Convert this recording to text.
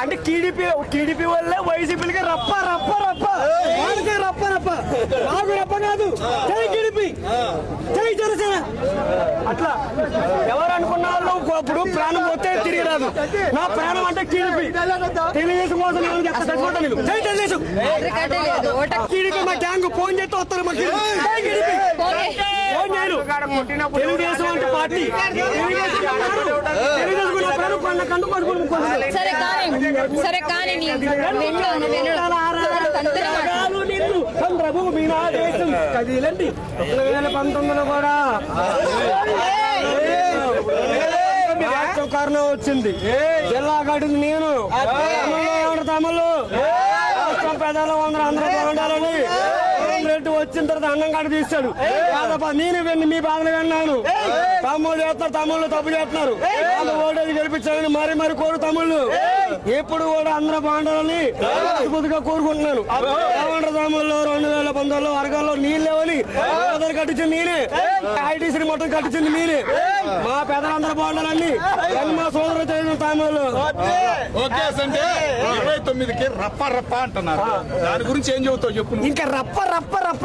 అంటే TDP TDP వల్లే వైసీపీలకి రప్ప రప్ప రప్ప. వాళ్ళకి రప్ప రప్ప. నాకు రప్ప కాదు. జై టీడీపీ. జై జనసేన. అట్లా. ఎవరు అనుకున్న వాళ్ళు ఇప్పుడు ప్రాణం పోతే తిరిగి రాదు నా ప్రాణం అంటే టీడీపీ. తెలుగుదేశం కోసం నేను. జై తెలుగుదేశం టీడీపీ మా గ్యాంగ్ ఫోన్ చేస్తే వస్తారు మా టీడీపీ. తెలుగుదేశం అంటే పార్టీ. తెలుగుదేశం తెలుగుదేశం ప్రాణం కొన్న కండు కొనుక్కోను సరే కానీ సరే చంద్రభూమి నా దేశం. కదిలండి. వేల పంతొమ్మిదిలో కూడా రాష్ట్రం వచ్చింది. జిల్లా కట్టింది నేను. తమిళలో పెదాలు అందరూ అందరూ బాగుండాలని రెడ్డి వచ్చిన తర్వాత అన్నం కాడ తీస్తాడు నేను విన్ని మీ బాధలు విన్నాను. తమ్ముళ్ళు చేస్తారు తమ్ముళ్ళు తప్పు చేస్తున్నారు. వాళ్ళు ఓటేది గెలిపించాలని మరి మరి కోరు తమ్ముళ్ళు. ఎప్పుడు కూడా అందరూ బాగుండాలని మనస్ఫూర్తిగా కోరుకుంటున్నాను. రెండు వేల పంతొమ్మిదిలో వర్గాల్లో నీళ్ళు లేవని పేదలు కట్టించింది నేనే. ఐటీసీ మొత్తం కట్టించింది మీరే మా పెద్దలందరూ బాగుండాలని మా ఓకేస్ అంటే ఇరవై తొమ్మిదికి రప్ప రప్ప అంటున్నారు. దాని గురించి ఏం చెబుతావు చెప్పు. ఇంకా రప్ప రప్ప రప్ప